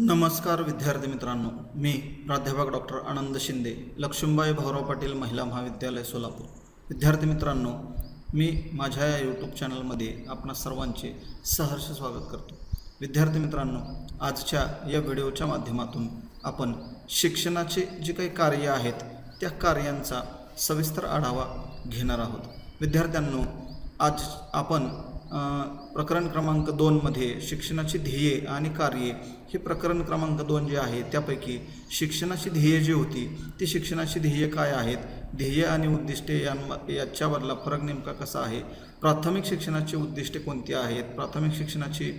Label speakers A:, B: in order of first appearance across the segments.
A: नमस्कार विद्यार्थी मित्रांनो. मी प्राध्यापक डॉक्टर आनंद शिंदे लक्ष्मीबाई भाऊराव पाटील महिला महाविद्यालय सोलापूर. विद्यार्थी मित्रांनो मी माझ्या या यूट्यूब चॅनलमध्ये आपणा सर्वांचे सहर्ष स्वागत करतो. विद्यार्थी मित्रांनो आजच्या या व्हिडिओच्या माध्यमातून आपण शिक्षणाचे जे काही कार्य आहेत त्या कार्यांचा सविस्तर आढावा घेणार आहोत. विद्यार्थ्यांनो आज आपण प्रकरण क्रमांक दोनमध्ये शिक्षणाची ध्येये आणि कार्ये हे प्रकरण क्रमांक दोन जे आहे त्यापैकी शिक्षणाची ध्येय जी होती ती शिक्षणाची ध्येय काय आहेत? ध्येय आणि उद्दिष्टे यां याच्यावरला फरक नेमका कसा आहे? प्राथमिक शिक्षणाची उद्दिष्टे कोणती आहेत? प्राथमिक शिक्षणाची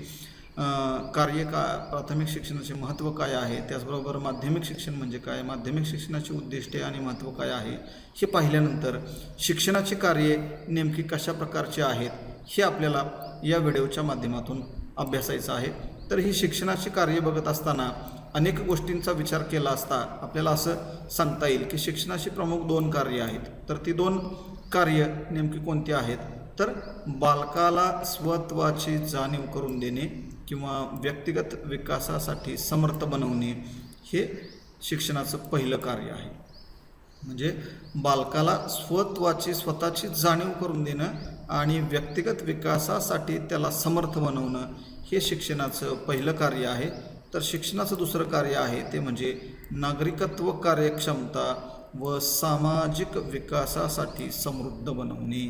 A: कार्य का प्राथमिक शिक्षणाचे महत्त्व काय आहे? त्याचबरोबर माध्यमिक शिक्षण म्हणजे काय? माध्यमिक शिक्षणाची उद्दिष्टे आणि महत्त्व काय आहे? हे पाहिल्यानंतर शिक्षणाची कार्ये नेमकी कशा प्रकारची आहेत? हे आपल्याला या व्हिडिओच्या माध्यमातून अभ्यासायचं आहे. तर ही शिक्षणाची कार्य बघत असताना अनेक गोष्टींचा विचार केला असता आपल्याला असं सांगता येईल की शिक्षणाची प्रमुख दोन कार्य आहेत. तर ती दोन कार्य नेमकी कोणती आहेत? तर बालकाला स्वत्वाची जाणीव करून देणे किंवा व्यक्तिगत विकासासाठी समर्थ बनवणे हे शिक्षणाचं पहिलं कार्य आहे. म्हणजे बालकाला स्वत्वाची स्वतःची जाणीव करून देणं आणि व्यक्तिगत विकासासाठी त्याला समर्थ बनवणं हे शिक्षणाचं पहिलं कार्य आहे. तर शिक्षणाचं दुसरं कार्य आहे ते म्हणजे नागरिकत्व कार्यक्षमता व सामाजिक विकासासाठी समृद्ध बनवणे.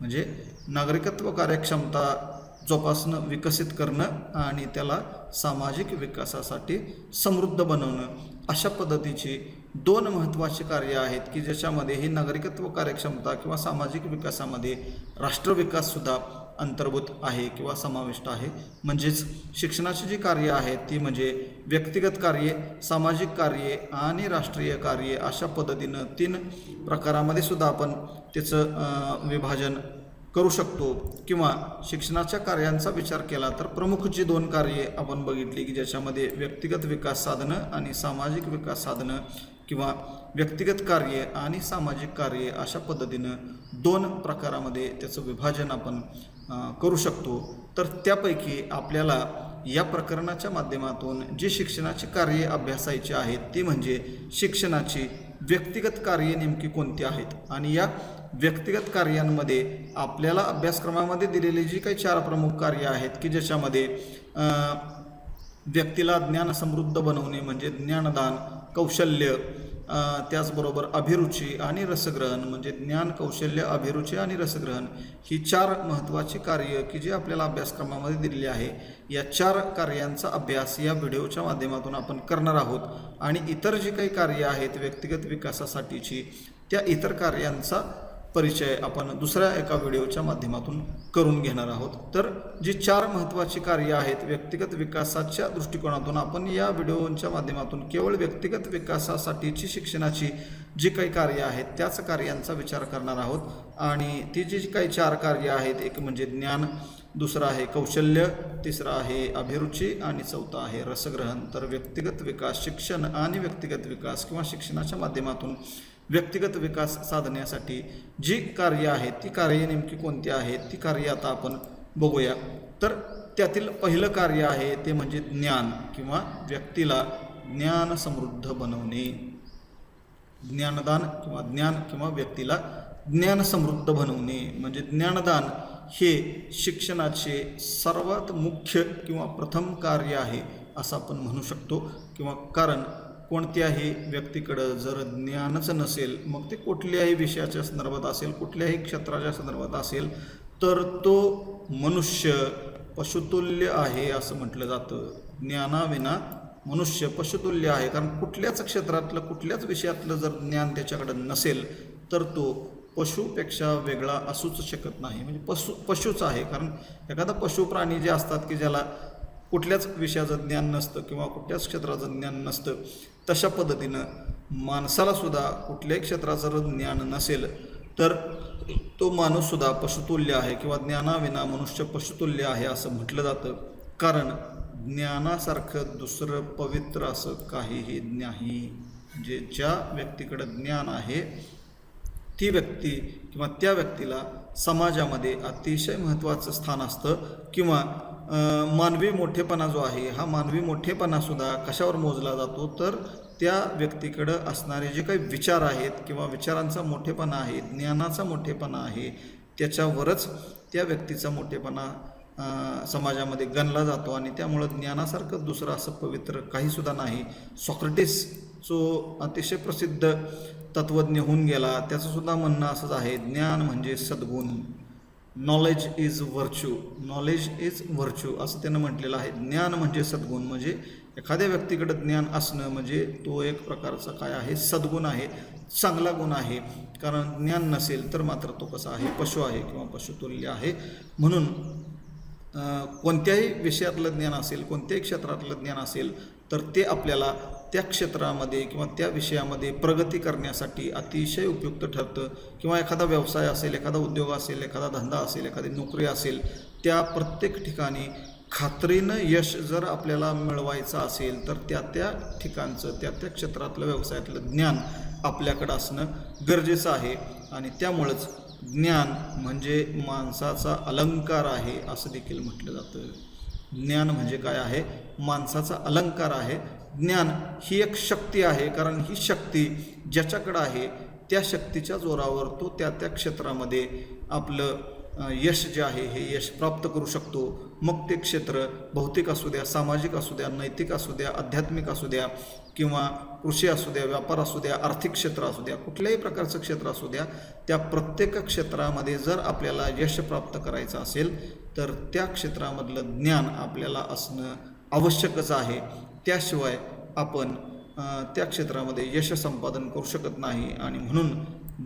A: म्हणजे नागरिकत्व कार्यक्षमता जोपासणं विकसित करणं आणि त्याला सामाजिक विकासासाठी समृद्ध बनवणं अशा पद्धतीची दोन महत्त्वाची कार्य आहेत की ज्याच्यामध्ये ही नागरिकत्व कार्यक्षमता किंवा सामाजिक विकासामध्ये राष्ट्रविकाससुद्धा अंतर्भूत आहे किंवा समाविष्ट आहे. म्हणजेच शिक्षणाची जी कार्य आहेत ती म्हणजे व्यक्तिगत कार्ये सामाजिक कार्ये आणि राष्ट्रीय कार्ये अशा पद्धतीनं तीन प्रकारामध्ये सुद्धा आपण त्याचं विभाजन करू शकतो. किंवा शिक्षणाच्या कार्यांचा विचार केला तर प्रमुख जी दोन कार्ये आपण बघितली की ज्याच्यामध्ये व्यक्तिगत विकास साधनं आणि सामाजिक विकास साधनं किंवा व्यक्तिगत कार्य आणि सामाजिक कार्ये अशा पद्धतीनं दोन प्रकारामध्ये त्याचं विभाजन आपण करू शकतो. तर त्यापैकी आपल्याला या प्रकरणाच्या माध्यमातून जे शिक्षणाची कार्ये अभ्यासायची आहेत ती म्हणजे शिक्षणाची व्यक्तिगत कार्ये नेमकी कोणती आहेत? आणि या व्यक्तिगत कार्यांमध्ये आपल्याला अभ्यासक्रमामध्ये दिलेली जी काही चार प्रमुख कार्य आहेत की ज्याच्यामध्ये व्यक्तीला ज्ञान समृद्ध बनवणे म्हणजे ज्ञानदान कौशल्य त्याचबरोबर अभिरुची आणि रसग्रहण म्हणजे ज्ञान कौशल्य अभिरुची आणि रसग्रहण ही चार महत्त्वाची कार्य की जी आपल्याला अभ्यासक्रमामध्ये दिलेली आहे. या चार कार्यांचा अभ्यास या व्हिडिओच्या माध्यमातून आपण करणार आहोत आणि इतर जी काही कार्य आहेत व्यक्तिगत विकासासाठीची त्या इतर कार्यांचा परिचय आपण दुसऱ्या एका व्हिडिओच्या माध्यमातून करून घेणार आहोत. तर जी चार महत्त्वाची कार्य आहेत व्यक्तिगत विकासाच्या दृष्टिकोनातून आपण या व्हिडिओच्या माध्यमातून केवळ व्यक्तिगत विकासासाठीची शिक्षणाची जी काही कार्य आहेत त्याच कार्यांचा विचार करणार आहोत. आणि ती जी काही चार कार्य आहेत एक म्हणजे ज्ञान दुसरं आहे कौशल्य तिसरं आहे अभिरुची आणि चौथं आहे रसग्रहण. तर व्यक्तिगत विकास शिक्षण आणि व्यक्तिगत विकास किंवा शिक्षणाच्या माध्यमातून व्यक्तिगत विकास साधण्यासाठी जी कार्य आहेत ती कार्य नेमकी कोणती आहेत ती कार्य आता आपण बघूया. तर त्यातील पहिलं कार्य आहे ते म्हणजे ज्ञान किंवा व्यक्तीला ज्ञान समृद्ध बनवणे. ज्ञानदान किंवा ज्ञान किंवा व्यक्तीला ज्ञान समृद्ध बनवणे. म्हणजे ज्ञानदान हे शिक्षणाचे सर्वात मुख्य किंवा प्रथम कार्य आहे असं आपण म्हणू शकतो. किंवा कारण कोणत्याही व्यक्तीकडं जर ज्ञानच नसेल मग ते कुठल्याही विषयाच्या संदर्भात असेल कुठल्याही क्षेत्राच्या संदर्भात असेल तर तो मनुष्य पशुतुल्य आहे असं म्हटलं जातं. ज्ञानाविना मनुष्य पशुतुल्य आहे. कारण कुठल्याच क्षेत्रातलं कुठल्याच विषयातलं जर ज्ञान त्याच्याकडं नसेल तर तो पशुपेक्षा वेगळा असूच शकत नाही. म्हणजे पशु पशुच आहे. कारण एखादा पशु प्राणी जे असतात की ज्याला कुठल्याच विषयाचं ज्ञान नसतं किंवा कुठल्याच क्षेत्राचं ज्ञान नसतं तशा पद्धतीनं माणसालासुद्धा कुठल्याही क्षेत्राचं जर ज्ञान नसेल तर तो माणूससुद्धा पशुतुल्य आहे किंवा ज्ञानाविना मनुष्य पशुतुल्य आहे असं म्हटलं जातं. कारण ज्ञानासारखं दुसरं पवित्र असं काहीही नाही. म्हणजे ज्या व्यक्तीकडं ज्ञान आहे ती व्यक्ती किंवा त्या व्यक्तीला समाजामध्ये अतिशय महत्त्वाचं स्थान असतं किंवा मानवी मोठेपणा जो आहे हा मानवी मोठेपणासुद्धा कशावर मोजला जातो? तर त्या व्यक्तीकडं असणारे जे काही विचार आहेत किंवा विचारांचा मोठेपणा आहे ज्ञानाचा मोठेपणा आहे त्याच्यावरच त्या व्यक्तीचा मोठेपणा समाजामध्ये गणला जातो आणि त्यामुळं ज्ञानासारखं दुसरं असं पवित्र काहीसुद्धा नाही. सॉक्रेटिस जो अतिशय प्रसिद्ध तत्त्वज्ञ होऊन गेला त्याचंसुद्धा म्हणणं असंच आहे ज्ञान म्हणजे सद्गुण. Knowledge is virtue knowledge is virtue असं त्यानं म्हटलेलं आहे. ज्ञान म्हणजे सद्गुण म्हणजे एखाद्या व्यक्तीकडं ज्ञान असणं म्हणजे तो एक प्रकारचा काय आहे? सद्गुण आहे. चांगला गुण आहे. कारण ज्ञान नसेल तर मात्र तो कसा आहे? पशु आहे किंवा पशुतुल्य आहे. म्हणून कोणत्याही विषयातलं ज्ञान असेल कोणत्याही क्षेत्रातलं ज्ञान असेल तर ते आपल्याला त्या क्षेत्रामध्ये किंवा त्या विषयामध्ये प्रगती करण्यासाठी अतिशय उपयुक्त ठरतं. किंवा एखादा व्यवसाय असेल एखादा उद्योग असेल एखादा धंदा असेल एखादी नोकरी असेल त्या प्रत्येक ठिकाणी खात्रीनं यश जर आपल्याला मिळवायचं असेल तर त्या त्या ठिकाणचं त्या त्या क्षेत्रातलं व्यवसायातलं ज्ञान आपल्याकडं असणं गरजेचं आहे. आणि त्यामुळंच ज्ञान म्हणजे माणसाचा अलंकार आहे असं देखील म्हटलं जातं. ज्ञान म्हणजे काय आहे? माणसाचा अलंकार आहे. ज्ञान ही एक शक्ती आहे कारण ही शक्ती ज्याच्याकडं आहे त्या शक्तीच्या जोरावर तो त्या त्या क्षेत्रामध्ये आपलं यश जे आहे हे यश प्राप्त करू शकतो. मग ते क्षेत्र भौतिक असू द्या सामाजिक असू द्या नैतिक असू द्या आध्यात्मिक असू द्या किंवा कृषी असू द्या व्यापार असू द्या आर्थिक क्षेत्र असू द्या कुठल्याही प्रकारचं क्षेत्र असू द्या त्या प्रत्येक क्षेत्रामध्ये जर आपल्याला यश प्राप्त करायचं असेल तर त्या क्षेत्रामधलं ज्ञान आपल्याला असणं आवश्यकच आहे. त्याशिवाय आपण त्या क्षेत्रामध्ये यश संपादन करू शकत नाही आणि म्हणून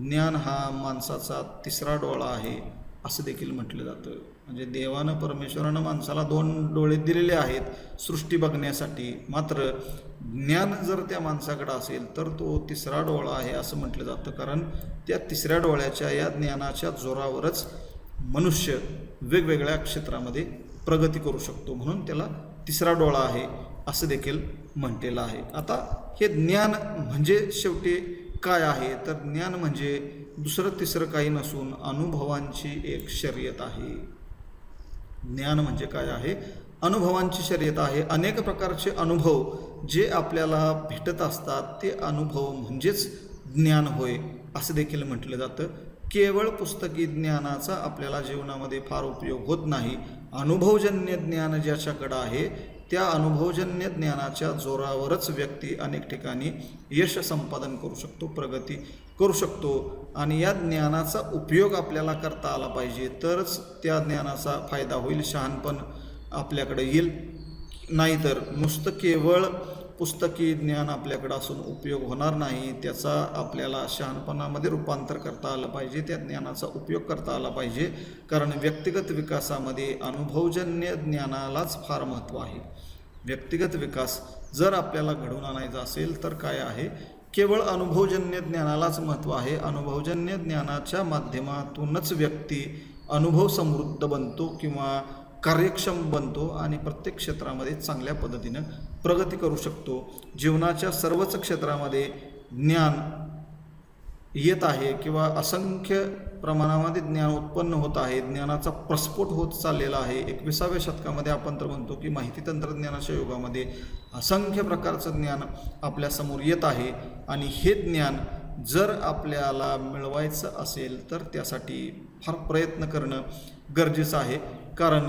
A: ज्ञान हा माणसाचा तिसरा डोळा आहे असं देखील म्हटलं जातं. म्हणजे देवानं परमेश्वरानं माणसाला दोन डोळे दिलेले आहेत सृष्टी बघण्यासाठी. मात्र ज्ञान जर त्या माणसाकडं असेल तर तो तिसरा डोळा आहे असं म्हटलं जातं. कारण त्या तिसऱ्या डोळ्याच्या या ज्ञानाच्या जोरावरच मनुष्य वेगवेगळ्या क्षेत्रामध्ये प्रगती करू शकतो. म्हणून त्याला तिसरा डोळा आहे. असं देखील म्हटलेलं आहे. आता हे ज्ञान म्हणजे शेवटी काय आहे? तर ज्ञान म्हणजे दुसरं तिसरं काही नसून अनुभवांची एक शर्यत आहे. ज्ञान म्हणजे काय आहे? अनुभवांची शर्यत आहे. अनेक प्रकारचे अनुभव जे आपल्याला भेटत असतात ते अनुभव म्हणजेच ज्ञान होय असं देखील म्हटलं जातं. केवळ पुस्तकी ज्ञानाचा आपल्याला जीवनामध्ये फार उपयोग होत नाही. अनुभवजन्य ज्ञान ज्याच्याकडं आहे त्या अनुभवजन्य ज्ञानाच्या जोरावरच व्यक्ती अनेक ठिकाणी यश संपादन करू शकतो प्रगती करू शकतो. आणि या ज्ञानाचा उपयोग आपल्याला करता आला पाहिजे तरच त्या ज्ञानाचा फायदा होईल शहाणपण आपल्याकडे येईल. नाहीतर नुसतं केवळ पुस्तकी ज्ञान आपल्याकडं असून उपयोग होणार नाही त्याचा आपल्याला शहाणपणामध्ये रूपांतर करता आलं पाहिजे त्या ज्ञानाचा उपयोग करता आला पाहिजे. कारण व्यक्तिगत विकासामध्ये अनुभवजन्य ज्ञानालाच फार महत्त्व आहे. व्यक्तिगत विकास जर आपल्याला घडवून आणायचा असेल तर काय आहे? केवळ अनुभवजन्य ज्ञानालाच महत्त्व आहे. अनुभवजन्य ज्ञानाच्या माध्यमातूनच व्यक्ती अनुभव समृद्ध बनतो किंवा कार्यक्षम बनतो आणि प्रत्येक क्षेत्रामध्ये चांगल्या पद्धतीनं प्रगती करू शकतो. जीवनाच्या सर्वच क्षेत्रामध्ये ज्ञान येत आहे किंवा असंख्य प्रमाणामध्ये ज्ञान उत्पन्न होत आहे. ज्ञानाचा प्रस्फोट होत चाललेला आहे. एकविसाव्या शतकामध्ये आपण तर म्हणतो की माहिती तंत्रज्ञानाच्या युगामध्ये असंख्य प्रकारचं ज्ञान आपल्यासमोर येत आहे. आणि हे ज्ञान जर आपल्याला मिळवायचं असेल तर त्यासाठी फार प्रयत्न करणं गरजेचं आहे. कारण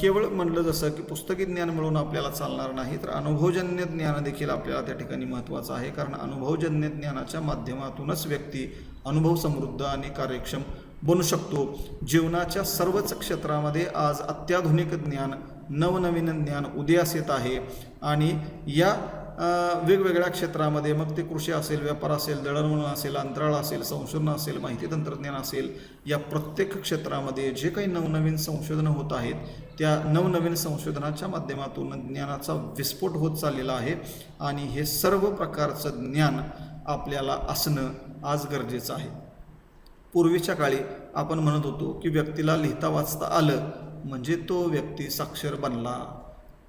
A: केवळ म्हणलं जसं की पुस्तकी ज्ञान मिळून आपल्याला चालणार नाही तर अनुभवजन्य ज्ञान देखील आपल्याला त्या ठिकाणी महत्त्वाचं आहे. कारण अनुभवजन्य ज्ञानाच्या माध्यमातूनच व्यक्ती अनुभव समृद्ध आणि कार्यक्षम बनू शकतो. जीवनाच्या सर्वच क्षेत्रामध्ये आज अत्याधुनिक ज्ञान नवनवीन ज्ञान उदयास येत आहे. आणि या वेगवेगळ्या क्षेत्रामध्ये मग ते कृषी असेल व्यापार असेल दळणवळण असेल अंतराळ असेल संशोधन असेल माहिती तंत्रज्ञान असेल या प्रत्येक क्षेत्रामध्ये जे काही नवनवीन संशोधनं होत आहेत त्या नवनवीन संशोधनाच्या माध्यमातून ज्ञानाचा विस्फोट होत चाललेला आहे आणि हे सर्व प्रकारचं ज्ञान आपल्याला असणं आज गरजेचं आहे. पूर्वीच्या काळी आपण म्हणत होतो की व्यक्तीला लिहिता वाचता आलं म्हणजे तो व्यक्ती साक्षर बनला.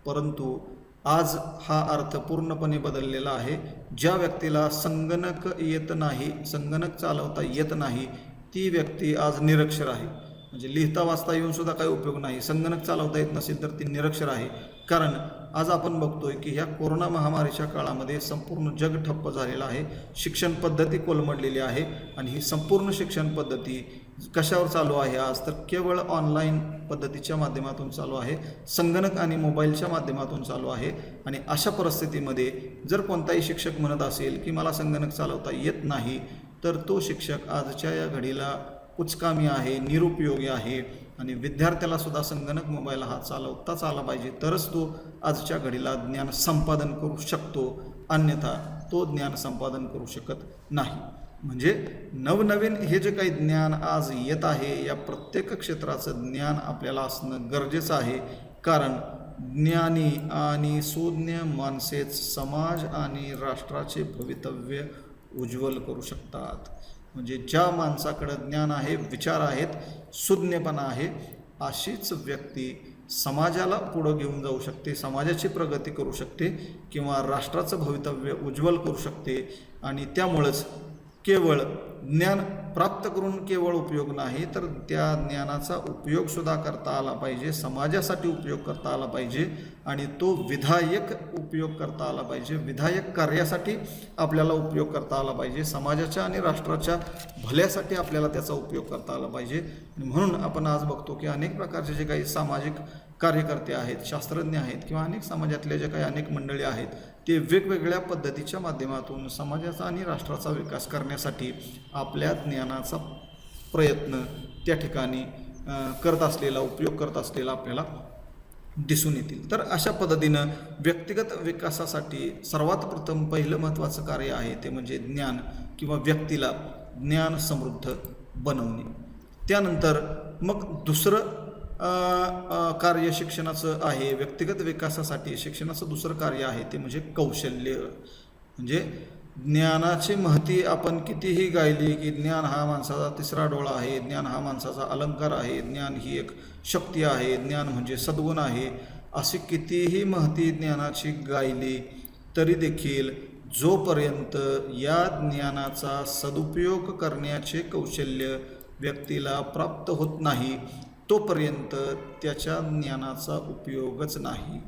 A: परंतु आज हा अर्थ पूर्णपणे बदललेला आहे. ज्या व्यक्तीला संगणक येत नाही संगणक चालवता येत नाही ती व्यक्ती आज निरक्षर आहे. म्हणजे लिहिता वाचता येऊन सुद्धा काही उपयोग नाही. संगणक चालवता येत नसेल तर ती निरक्षर आहे. कारण आज आपण बघतोय की ह्या कोरोना महामारीच्या काळामध्ये संपूर्ण जग ठप्प झालेलं आहे. शिक्षण पद्धती कोलमडलेली आहे आणि ही संपूर्ण शिक्षण पद्धती कशावर चालू आहे आज? तर केवळ ऑनलाईन पद्धतीच्या माध्यमातून चालू आहे. संगणक आणि मोबाईलच्या माध्यमातून चालू आहे. आणि अशा परिस्थितीमध्ये जर कोणताही शिक्षक म्हणत असेल की मला संगणक चालवता येत नाही तर तो शिक्षक आजच्या या घडीला कुचकामी आहे निरुपयोगी आहे आणि विद्यार्थ्याला सुद्धा संगणक मोबाईल हा चालवताच आला पाहिजे. तरच तो आजच्या घडीला ज्ञान संपादन करू शकतो. अन्यथा तो ज्ञान संपादन करू शकत नाही. म्हणजे नवनवीन हे जे काही ज्ञान आज येत आहे या प्रत्येक क्षेत्राचं ज्ञान आपल्याला असणं गरजेचं आहे. कारण ज्ञानी आणि सुज्ञ माणसेच समाज आणि राष्ट्राचे भवितव्य उज्ज्वल करू शकतात. म्हणजे ज्या माणसाकडं ज्ञान आहे विचार आहेत सुज्ञपणा आहे अशीच व्यक्ती समाजाला पुढं घेऊन जाऊ शकते समाजाची प्रगती करू शकते किंवा राष्ट्राचं भवितव्य उज्ज्वल करू शकते. आणि त्यामुळंच केवळ ज्ञान प्राप्त करून केवळ उपयोग नाही तर त्या ज्ञानाचा उपयोगसुद्धा करता आला पाहिजे समाजासाठी उपयोग करता आला पाहिजे आणि तो विधायक उपयोग करता आला पाहिजे. विधायक कार्यासाठी आपल्याला उपयोग करता आला पाहिजे. समाजाच्या आणि राष्ट्राच्या भल्यासाठी आपल्याला त्याचा उपयोग करता आला पाहिजे. म्हणून आपण आज बघतो की अनेक प्रकारचे जे काही सामाजिक कार्यकर्ते आहेत शास्त्रज्ञ आहेत किंवा अनेक समाजातले जे काही अनेक मंडळी आहेत ते वेगवेगळ्या पद्धतीच्या माध्यमातून समाजाचा आणि राष्ट्राचा विकास करण्यासाठी आपल्या ज्ञानाचा प्रयत्न त्या ठिकाणी करत असलेला उपयोग करत असलेला आपल्याला दिसून येतील. तर अशा पद्धतीनं व्यक्तिगत विकासासाठी सर्वात प्रथम पहिलं महत्त्वाचं कार्य आहे ते म्हणजे ज्ञान किंवा व्यक्तीला ज्ञान समृद्ध बनवणे. त्यानंतर मग दुसरं कार्य शिक्षणाचं आहे. व्यक्तिगत विकासासाठी शिक्षणाचं दुसरं कार्य आहे ते म्हणजे कौशल्य. म्हणजे ज्ञानाची महती आपण कितीही गायली की ज्ञान हा माणसाचा तिसरा डोळा आहे ज्ञान हा माणसाचा अलंकार आहे ज्ञान ही एक शक्ती आहे ज्ञान म्हणजे सद्गुण आहे. अशी कितीही महती ज्ञानाची गायली तरी देखील जोपर्यंत या ज्ञानाचा सदुपयोग करण्याचे कौशल्य व्यक्तीला प्राप्त होत नाही तोपर्यंत त्याच्या ज्ञानाचा उपयोगच नाही.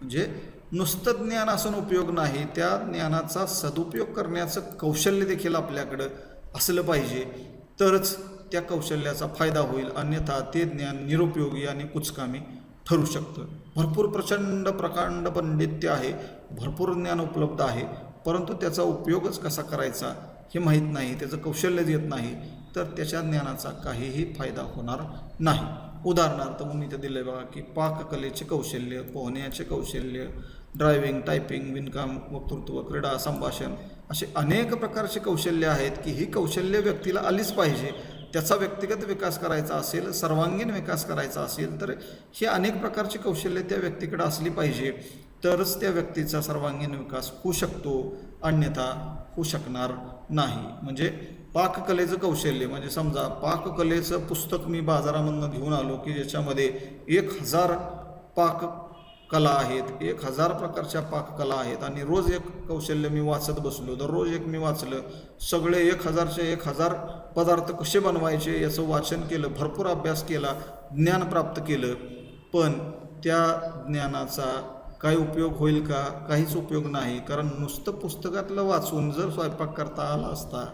A: म्हणजे नुसतं ज्ञान असून उपयोग नाही त्या ज्ञानाचा सदुपयोग करण्याचं कौशल्य देखील आपल्याकडं असलं पाहिजे. तरच त्या कौशल्याचा फायदा होईल. अन्यथा ते ज्ञान निरुपयोगी आणि कुचकामी ठरू शकतं. भरपूर प्रचंड प्रकांड पंडित्य आहे. भरपूर ज्ञान उपलब्ध आहे. परंतु त्याचा उपयोगच कसा करायचा हे माहीत नाही. त्याचं कौशल्यच येत नाही. तर त्याच्या ज्ञानाचा काहीही फायदा होणार नाही. उदाहरणार्थ मग मी इथं दिलं आहे बघा की पाककलेचे कौशल्य पोहण्याचे कौशल्य ड्रायव्हिंग टायपिंग विणकाम वक्तृत्व क्रीडा संभाषण असे अनेक प्रकारचे कौशल्य आहेत की ही कौशल्य व्यक्तीला आलीच पाहिजे. त्याचा व्यक्तिगत विकास करायचा असेल सर्वांगीण विकास करायचा असेल तर ही अनेक प्रकारची कौशल्य त्या व्यक्तीकडे असली पाहिजे. तरच त्या व्यक्तीचा सर्वांगीण विकास होऊ शकतो अन्यथा होऊ शकणार नाही. म्हणजे पाककलेचं कौशल्य म्हणजे समजा पाककलेचं पुस्तक मी बाजारामधनं घेऊन आलो की ज्याच्यामध्ये एक हजार पाक कला आहेत एक हजार प्रकारच्या पाककला आहेत आणि रोज एक कौशल्य मी वाचत बसलो दररोज एक मी वाचलं सगळे एक हजारचे एक हजार पदार्थ कसे बनवायचे याचं वाचन केलं भरपूर अभ्यास केला ज्ञान प्राप्त केलं. पण त्या ज्ञानाचा काही उपयोग होईल का? काहीच उपयोग नाही. कारण नुसतं पुस्तकातलं वाचून जर स्वयंपाक करता आला असता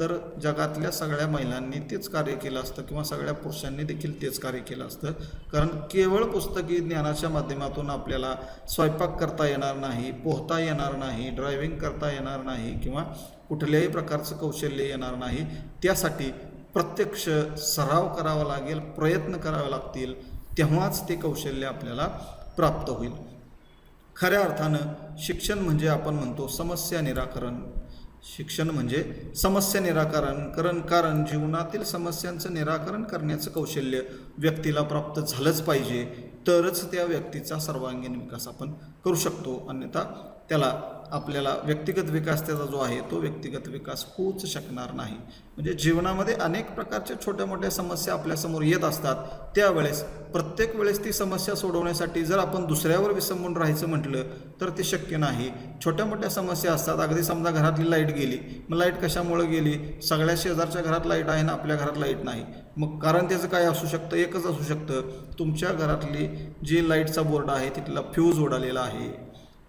A: तर जगातल्या सगळ्या महिलांनी तेच कार्य केलं असतं किंवा सगळ्या पुरुषांनी देखील तेच कार्य केलं असतं. कारण केवळ पुस्तकी ज्ञानाच्या माध्यमातून आपल्याला स्वयंपाक करता येणार नाही पोहता येणार नाही ड्रायव्हिंग करता येणार नाही किंवा कुठल्याही प्रकारचं कौशल्य येणार नाही त्यासाठी प्रत्यक्ष सराव करावा लागेल प्रयत्न करावे लागतील तेव्हाच ते कौशल्य आपल्याला प्राप्त होईल. खऱ्या अर्थानं शिक्षण म्हणजे आपण म्हणतो समस्या निराकरण. शिक्षण म्हणजे समस्या निराकरण करण कारण जीवनातील समस्यांचं निराकरण करण्याचं कौशल्य व्यक्तीला प्राप्त झालंच पाहिजे. तरच त्या व्यक्तीचा सर्वांगीण विकास आपण करू शकतो. अन्यथा त्याला आपल्याला व्यक्तिगत विकास त्याचा जो आहे तो व्यक्तिगत विकास होऊच शकणार नाही. म्हणजे जीवनामध्ये अनेक प्रकारच्या छोट्या मोठ्या समस्या आपल्यासमोर येत असतात. त्यावेळेस प्रत्येक वेळेस ती समस्या सोडवण्यासाठी जर आपण दुसऱ्यावर विसंबून राहायचं म्हटलं तर ते शक्य नाही. छोट्या मोठ्या समस्या असतात. अगदी समजा घरातली लाइट गेली मग लाइट कशामुळे गेली? सगळ्या शेजारच्या घरात लाइट आहे ना आपल्या घरात लाइट नाही. मग कारण त्याचं काय असू शकतं? एकच असू शकतं. तुमच्या घरातली जी लाईटचा बोर्ड आहे तिथला फ्यूज उडालेला आहे.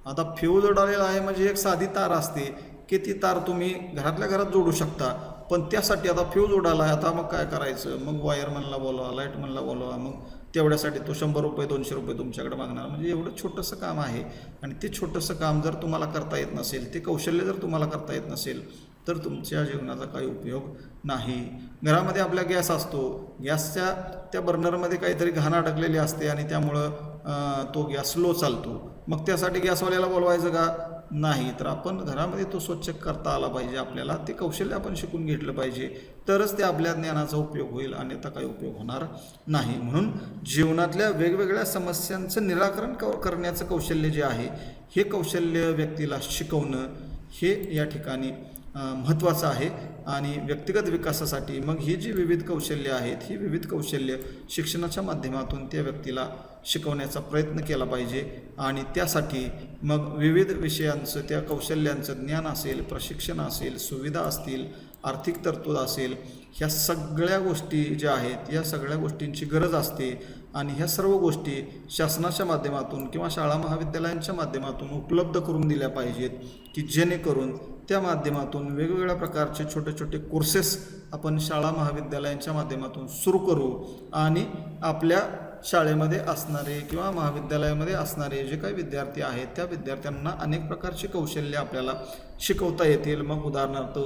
A: आता फ्यूज उडालेला आहे म्हणजे एक साधी तार असते. की ती तार तुम्ही घरातल्या घरात जोडू शकता. पण त्यासाठी आता फ्यूज उडाला आहे. आता मग काय करायचं? मग वायरमनला बोलवा लाईटमनला बोलवा. मग तेवढ्यासाठी तो शंभर रुपये दोनशे रुपये तुमच्याकडे मागणार. म्हणजे एवढं छोटंसं काम आहे. आणि ते छोटंसं काम जर तुम्हाला करता येत नसेल ते कौशल्य जर तुम्हाला करता येत नसेल तर तुमच्या जीवनाचा काही उपयोग नाही. घरामध्ये आपल्या गॅस असतो. गॅसच्या त्या बर्नरमध्ये काहीतरी घाण अडकलेली असते आणि त्यामुळं तो गॅस स्लो चालतो. मग त्यासाठी गॅसवाल्याला बोलवायचं का? नाही. तर आपण घरामध्ये तो स्वच्छ करता आला पाहिजे आपल्याला. ते कौशल्य आपण शिकून घेतलं पाहिजे. तरच ते आपल्या ज्ञानाचा उपयोग होईल अन्यथा काही उपयोग होणार नाही. म्हणून जीवनातल्या वेगवेगळ्या समस्यांचं निराकरण करण्याचं कौशल्य जे आहे हे कौशल्य व्यक्तीला शिकवणं हे या ठिकाणी महत्त्वाचं आहे आणि व्यक्तिगत विकासासाठी मग ही जी विविध कौशल्य आहेत ही विविध कौशल्य शिक्षणाच्या माध्यमातून त्या व्यक्तीला शिकवण्याचा प्रयत्न केला पाहिजे आणि त्यासाठी मग विविध विषयांचं त्या कौशल्यांचं ज्ञान असेल प्रशिक्षण असेल सुविधा असतील आर्थिक तरतूद असेल ह्या सगळ्या गोष्टी ज्या आहेत या सगळ्या गोष्टींची गरज असते आणि ह्या सर्व गोष्टी शासनाच्या माध्यमातून किंवा शाळा महाविद्यालयांच्या माध्यमातून उपलब्ध करून दिल्या पाहिजेत की जेणेकरून त्या माध्यमातून वेगवेगळ्या प्रकारचे छोटे छोटे कोर्सेस आपण शाळा महाविद्यालयांच्या माध्यमातून सुरू करू आणि आपल्या शाळेमध्ये असणारे किंवा महाविद्यालयामध्ये असणारे जे काही विद्यार्थी आहेत त्या विद्यार्थ्यांना अनेक प्रकारची कौशल्य आपल्याला शिकवता येतील. मग उदाहरणार्थ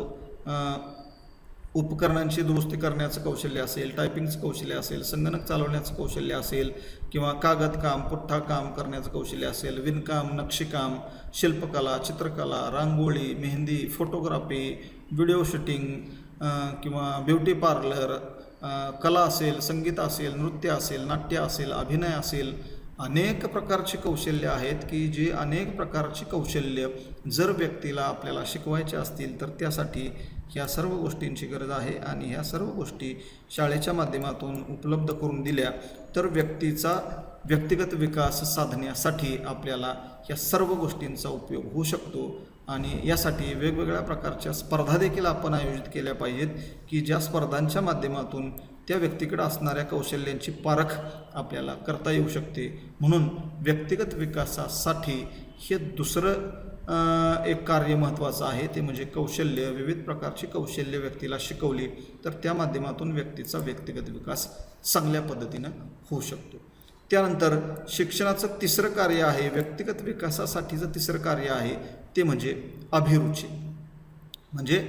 A: उपकरणांची दुरुस्ती करण्याचं कौशल्य असेल टायपिंगचं कौशल्य असेल संगणक चालवण्याचं कौशल्य असेल किंवा कागदकाम पुठ्ठा काम करण्याचं कौशल्य असेल विणकाम नक्षीकाम शिल्पकला चित्रकला rangoli mehndi photography video shooting किंवा ब्युटी पार्लर कला असेल संगीत असेल नृत्य असेल नाट्य असेल अभिनय असेल अनेक प्रकारची कौशल्य आहेत की जी अनेक प्रकारची कौशल्य जर व्यक्तीला आपल्याला शिकवायचे असतील तर त्यासाठी ह्या सर्व गोष्टींची गरज आहे आणि ह्या सर्व गोष्टी शाळेच्या माध्यमातून उपलब्ध करून दिल्या तर व्यक्तीचा व्यक्तिगत विकास साधण्यासाठी आपल्याला ह्या सर्व गोष्टींचा उपयोग होऊ शकतो. आणि यासाठी वेगवेगळ्या प्रकारच्या स्पर्धा देखील आपण आयोजित केल्या पाहिजेत की ज्या स्पर्धांच्या माध्यमातून त्या व्यक्तीकडे असणाऱ्या कौशल्यांची पारख आपल्याला करता येऊ शकते. म्हणून व्यक्तिगत विकासासाठी हे दुसरं एक कार्य महत्त्वाचं आहे ते म्हणजे कौशल्य विविध प्रकारची कौशल्य व्यक्तीला शिकवली तर त्या माध्यमातून व्यक्तीचा व्यक्तिगत विकास चांगल्या पद्धतीनं होऊ शकतो. त्यानंतर शिक्षणाचं तिसरं कार्य आहे व्यक्तिगत विकासासाठीचं तिसरं कार्य आहे ते म्हणजे अभिरुची. म्हणजे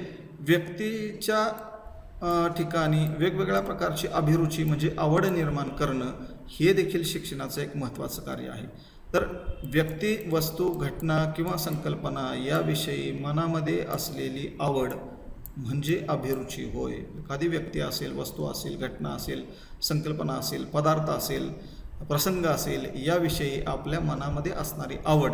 A: व्यक्तीच्या ठिकाणी वेगवेगळ्या प्रकारची अभिरुची म्हणजे आवड निर्माण करणं हे देखील शिक्षणाचं एक महत्त्वाचं कार्य आहे. तर व्यक्ती वस्तू घटना किंवा संकल्पना याविषयी मनामध्ये असलेली आवड म्हणजे अभिरुची होय. एखादी व्यक्ती असेल वस्तू असेल घटना असेल संकल्पना असेल पदार्थ असेल प्रसंग असेल याविषयी आपल्या मनामध्ये असणारी आवड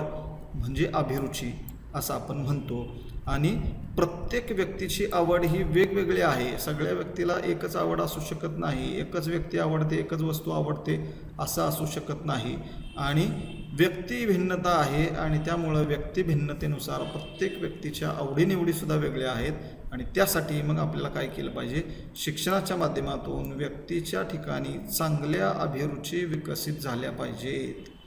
A: म्हणजे अभिरुची असं आपण म्हणतो. आणि प्रत्येक व्यक्तीची आवड ही वेगवेगळी आहे. सगळ्या व्यक्तीला एकच आवड असू शकत नाही. एकच व्यक्ती आवडते एकच वस्तू आवडते असं असू शकत नाही. आणि व्यक्ती भिन्नता आहे आणि त्यामुळं व्यक्ती भिन्नतेनुसार प्रत्येक व्यक्तीच्या आवडीनिवडीसुद्धा वेगळ्या आहेत. आणि त्यासाठी मग आपल्याला काय केलं पाहिजे? शिक्षणाच्या माध्यमातून व्यक्तीच्या ठिकाणी चांगल्या अभिरुची विकसित झाल्या पाहिजेत.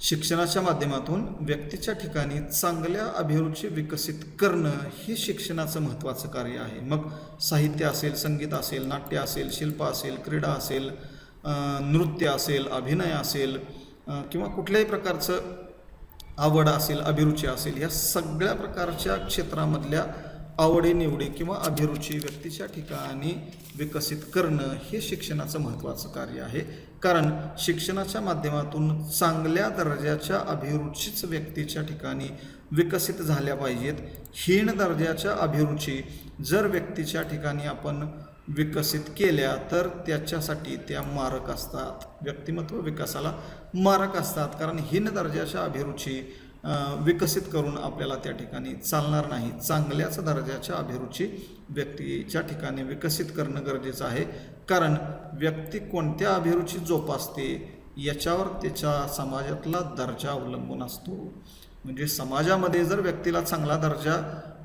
A: शिक्षणाच्या माध्यमातून व्यक्तीच्या ठिकाणी चांगल्या अभिरुची विकसित करणं हे शिक्षणाचं महत्त्वाचं कार्य आहे. मग साहित्य असेल संगीत असेल नाट्य असेल शिल्प असेल क्रीडा असेल नृत्य असेल अभिनय असेल किंवा कुठल्याही प्रकारचं आवड असेल अभिरुची असेल या सगळ्या प्रकारच्या क्षेत्रामधल्या आवडीनिवडी किंवा अभिरुची व्यक्तीच्या ठिकाणी विकसित करणं हे शिक्षणाचं महत्त्वाचं कार्य आहे. कारण शिक्षणाच्या माध्यमातून चांगल्या दर्जाच्या अभिरुचीच व्यक्तीच्या ठिकाणी विकसित झाल्या पाहिजेत. हीन दर्जाच्या अभिरुची जर व्यक्तीच्या ठिकाणी आपण विकसित केल्या तर त्याच्यासाठी त्या मारक असतात. व्यक्तिमत्व विकासाला मारक असतात. कारण हीन दर्जाच्या अभिरुची विकसित करून आपल्याला त्या ठिकाणी चालणार नाही. चांगल्याच दर्जाच्या अभिरुची व्यक्तीच्या ठिकाणी विकसित करणं गरजेचं आहे. कारण व्यक्ती कोणत्या अभिरुची जोपासते याच्यावर त्याच्या समाजातला दर्जा अवलंबून असतो. म्हणजे समाजामध्ये जर व्यक्तीला चांगला दर्जा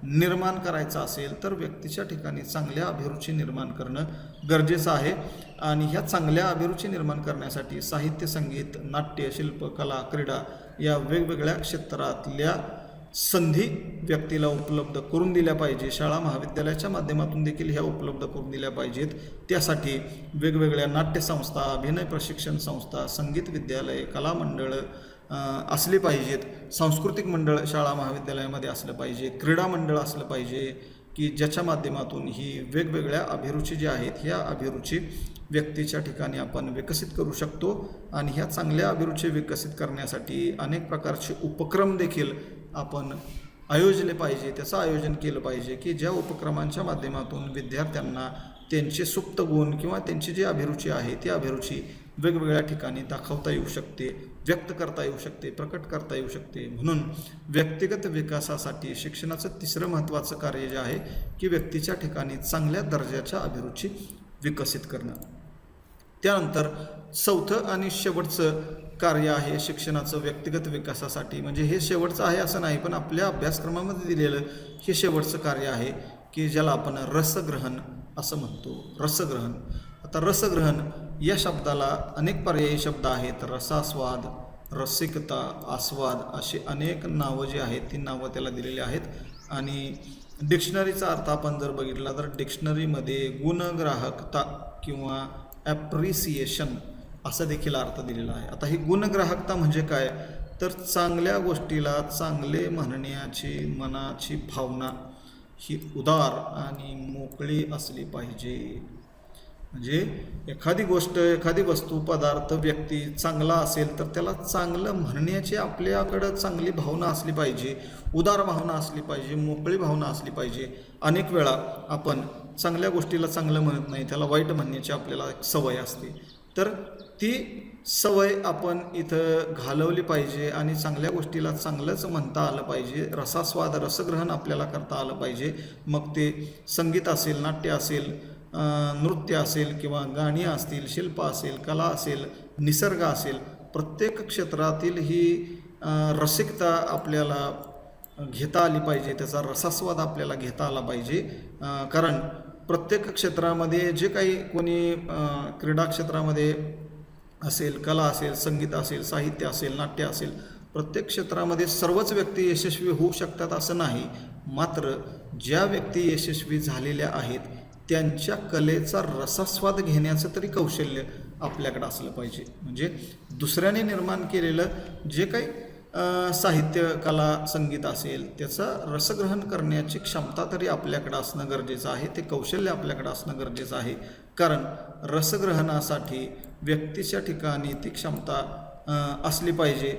A: निर्माण करायचा असेल तर व्यक्तीच्या ठिकाणी चांगल्या अभिरुची निर्माण करणं गरजेचं आहे. आणि ह्या चांगल्या अभिरुची निर्माण करण्यासाठी साहित्य संगीत नाट्य शिल्पकला क्रीडा या वेगवेगळ्या क्षेत्रातल्या संधी व्यक्तीला उपलब्ध करून दिल्या पाहिजे. शाळा महाविद्यालयाच्या माध्यमातून देखील ह्या उपलब्ध करून दिल्या पाहिजेत. त्यासाठी वेगवेगळ्या नाट्यसंस्था अभिनय प्रशिक्षण संस्था संगीत विद्यालय कलामंडळं असली पाहिजेत. सांस्कृतिक मंडळ शाळा महाविद्यालयामध्ये असलं पाहिजे. क्रीडा मंडळ असलं पाहिजे. की ज्याच्या माध्यमातून ही वेगवेगळ्या अभिरुची ज्या आहेत ह्या अभिरुची व्यक्तीच्या ठिकाणी आपण विकसित करू शकतो आणि ह्या चांगल्या अभिरुची विकसित करण्यासाठी अनेक प्रकारचे उपक्रम देखील आपण आयोजले पाहिजे. त्याचं आयोजन केलं पाहिजे की ज्या उपक्रमांच्या माध्यमातून विद्यार्थ्यांना त्यांचे सुप्त गुण किंवा त्यांची जी अभिरुची आहे ती अभिरुची वेगवेगळ्या ठिकाणी दाखवता येऊ शकते. व्यक्त करता येऊ शकते प्रकट करता येऊ शकते. म्हणून व्यक्तिगत विकासासाठी शिक्षणाचं तिसरं महत्त्वाचं कार्य जे आहे की व्यक्तीच्या ठिकाणी चांगल्या दर्जाच्या अभिरुची विकसित करणं. त्यानंतर चौथं आणि शेवटचं कार्य आहे शिक्षणाचं व्यक्तिगत विकासासाठी. म्हणजे हे शेवटचं आहे असं नाही पण आपल्या अभ्यासक्रमामध्ये दिलेलं हे शेवटचं कार्य आहे की ज्याला आपण रसग्रहण असं म्हणतो. रसग्रहण. आता रसग्रहण या शब्दाला अनेक पर्यायी शब्द आहेत. रसास्वाद रसिकता आस्वाद अशी अनेक नावं जी आहेत ती नावं त्याला दिलेली आहेत. आणि डिक्शनरीचा अर्थ आपण जर बघितला तर डिक्शनरीमध्ये गुणग्राहकता किंवा ॲप्रिसिएशन असा देखील अर्थ दिलेला आहे. आता ही गुणग्राहकता म्हणजे काय? तर चांगल्या गोष्टीला चांगले म्हणण्याची मनाची भावना ही उदार आणि मोकळी असली पाहिजे. म्हणजे एखादी गोष्ट एखादी वस्तू पदार्थ व्यक्ती चांगला असेल तर त्याला चांगलं म्हणण्याची आपल्याकडं चांगली भावना असली पाहिजे उदार भावना असली पाहिजे मोकळी भावना असली पाहिजे. अनेक वेळा आपण चांगल्या गोष्टीला चांगलं म्हणत नाही त्याला वाईट म्हणण्याची आपल्याला एक सवय असते. तर ती सवय आपण इथं घालवली पाहिजे आणि चांगल्या गोष्टीला चांगलंच म्हणता आलं पाहिजे रसास्वाद रसग्रहण आपल्याला करता आलं पाहिजे. मग ते संगीत असेल नाट्य असेल नृत्य असेल किंवा गाणी असतील शिल्प असेल कला असेल निसर्ग असेल प्रत्येक क्षेत्रातील ही रसिकता आपल्याला घेता आली पाहिजे त्याचा रसास्वाद आपल्याला घेता आला पाहिजे. कारण प्रत्येक क्षेत्रामध्ये जे काही कोणी क्रीडा क्षेत्रामध्ये असेल कला असेल संगीत असेल साहित्य असेल नाट्य असेल प्रत्येक क्षेत्रामध्ये सर्वच व्यक्ती यशस्वी होऊ शकतात असं नाही. मात्र ज्या व्यक्ती यशस्वी झालेल्या आहेत त्यांच्या कलेचा रसास्वाद घेण्याचं तरी कौशल्य आपल्याकडं असलं पाहिजे. म्हणजे दुसऱ्याने निर्माण केलेलं जे काही साहित्य कला संगीत असेल त्याचं रसग्रहण करण्याची क्षमता तरी आपल्याकडं असणं गरजेचं आहे ते कौशल्य आपल्याकडं असणं गरजेचं आहे. कारण रसग्रहणासाठी व्यक्तीच्या ठिकाणी ती क्षमता असली पाहिजे.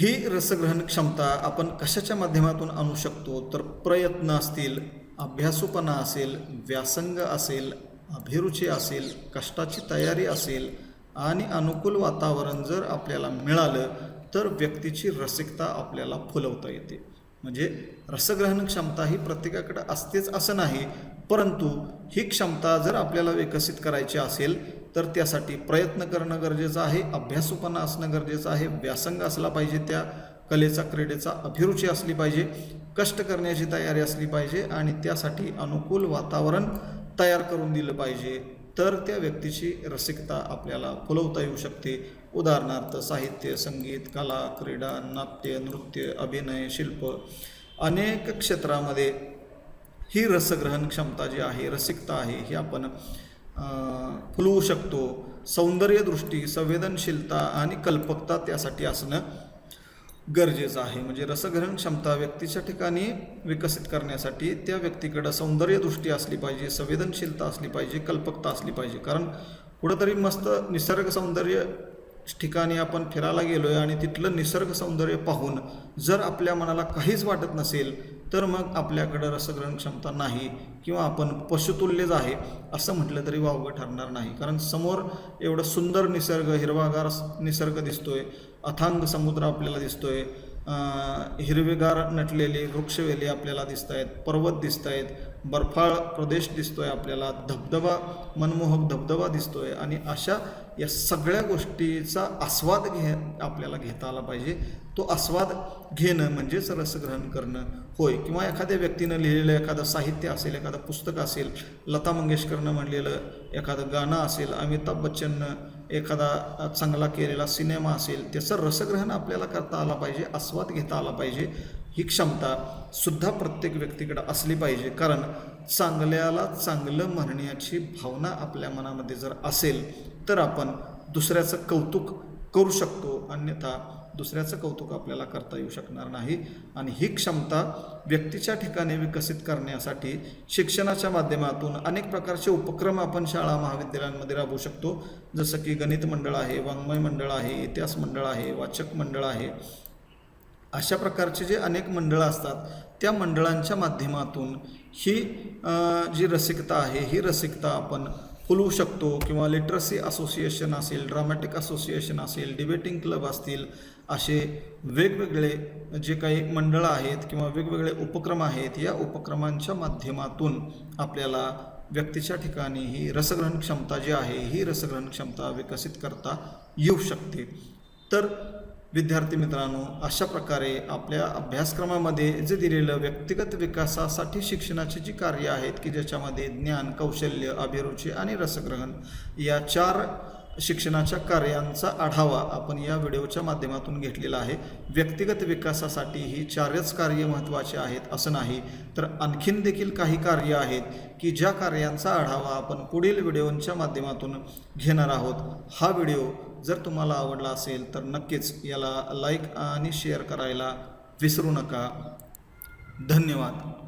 A: ही रसग्रहण क्षमता आपण कशाच्या माध्यमातून आणू शकतो? तर प्रयत्न असतील अभ्यासूपणा असेल व्यासंग असेल अभिरुची असेल कष्टाची तयारी असेल आणि अनुकूल वातावरण जर आपल्याला मिळालं तर व्यक्तीची रसिकता आपल्याला फुलवता येते. म्हणजे रसग्रहण क्षमता ही प्रत्येकाकडे असतेच असं नाही परंतु ही क्षमता जर आपल्याला विकसित करायची असेल तर त्यासाठी प्रयत्न करणं गरजेचं आहे अभ्यासूपणा असणं गरजेचं आहे व्यासंग असला पाहिजे त्या कलेचा क्रीडेचा अभिरुची असली पाहिजे कष्ट करण्याची तयारी असली पाहिजे आणि त्यासाठी अनुकूल वातावरण तयार करून दिलं पाहिजे. तर त्या व्यक्तीची रसिकता आपल्याला फुलवता येऊ शकते. उदाहरणार्थ साहित्य संगीत कला क्रीडा नाट्य नृत्य अभिनय शिल्प अनेक क्षेत्रामध्ये ही रसग्रहण क्षमता जी आहे रसिकता आहे ही आपण फुलवू शकतो. सौंदर्यदृष्टी संवेदनशीलता आणि कल्पकता त्यासाठी असणं गरजेचं आहे. म्हणजे रसग्रहण क्षमता व्यक्तीच्या ठिकाणी विकसित करण्यासाठी त्या व्यक्तीकडं सौंदर्यदृष्टी असली पाहिजे संवेदनशीलता असली पाहिजे कल्पकता असली पाहिजे. कारण कुठंतरी मस्त निसर्ग सौंदर्य ठिकाणी आपण फिरायला गेलो आहे आणि तिथलं निसर्ग सौंदर्य पाहून जर आपल्या मनाला काहीच वाटत नसेल तर मग आपल्याकडं रसग्रहण क्षमता नाही किंवा आपण पशुतुल्यच आहे असं म्हटलं तरी वावगं ठरणार नाही. कारण समोर एवढं सुंदर निसर्ग हिरवागार निसर्ग दिसतोय अथांग समुद्र आपल्याला दिसतोय हिरवेगार नटलेले वृक्षवेली आपल्याला दिसत आहेत पर्वत दिसत आहेत बर्फाळ प्रदेश दिसतोय आपल्याला धबधबा मनमोहक धबधबा दिसतोय आणि अशा या सगळ्या गोष्टीचा आस्वाद घे आपल्याला घेता आला पाहिजे. तो आस्वाद घेणं म्हणजेच रसग्रहण करणं. होय. किंवा एखाद्या व्यक्तीनं लिहिलेलं एखादं साहित्य असेल एखादं पुस्तक असेल लता मंगेशकरनं म्हणलेलं एखादं गाणं असेल अमिताभ बच्चननं एखादा चांगला केलेला सिनेमा असेल त्याचं रसग्रहण आपल्याला करता आला पाहिजे आस्वाद घेता आला पाहिजे. ही क्षमता सुद्धा प्रत्येक व्यक्तीकडे असली पाहिजे. कारण चांगल्याला चांगलं म्हणण्याची भावना आपल्या मनामध्ये जर असेल तर आपण दुसऱ्याचं कौतुक करू शकतो. अन्यथा दुसऱ्याचं कौतुक आपल्याला करता येऊ शकणार नाही. आणि ही क्षमता व्यक्तीच्या ठिकाणी विकसित करण्यासाठी शिक्षणाच्या माध्यमातून अनेक प्रकारचे उपक्रम आपण शाळा महाविद्यालयांमध्ये राबवू शकतो. जसं की गणित मंडळ आहे वाङ्मय मंडळ आहे इतिहास मंडळ आहे वाचक मंडळ आहे. अशा प्रकारचे जे अनेक मंडळं असतात त्या मंडळांच्या माध्यमातून ही जी रसिकता आहे ही रसिकता आपण फुलवू शकतो. किंवा लिटरसी असोसिएशन असेल ड्रामॅटिक असोसिएशन असेल डिबेटिंग क्लब असतील असे वेगवेगळे जे काही मंडळं आहेत किंवा वेगवेगळे उपक्रम आहेत या उपक्रमांच्या माध्यमातून आपल्याला व्यक्तीच्या ठिकाणी ही रसग्रहण क्षमता जी आहे ही रसग्रहण क्षमता विकसित करता येऊ शकते. तर विद्यार्थी मित्रांनो अशा प्रकारे आपल्या अभ्यासक्रमामध्ये जे दिलेलं व्यक्तिगत विकासासाठी शिक्षणाची जी कार्य आहेत की ज्याच्यामध्ये ज्ञान कौशल्य अभिरुची आणि रसग्रहण या चार शिक्षणाच्या कार्यांचा आढावा आपण या व्हिडिओच्या माध्यमातून घेतलेला आहे. व्यक्तिगत विकासासाठी ही चारच कार्य महत्त्वाचे आहेत असं नाही तर आणखीन देखील काही कार्य आहेत की ज्या कार्यांचा आढावा आपण पुढील व्हिडिओच्या माध्यमातून घेणार आहोत. हा व्हिडिओ जर तुम्हाला आवडला असेल तर नक्कीच याला लाईक आणि शेअर करायला विसरू नका. धन्यवाद.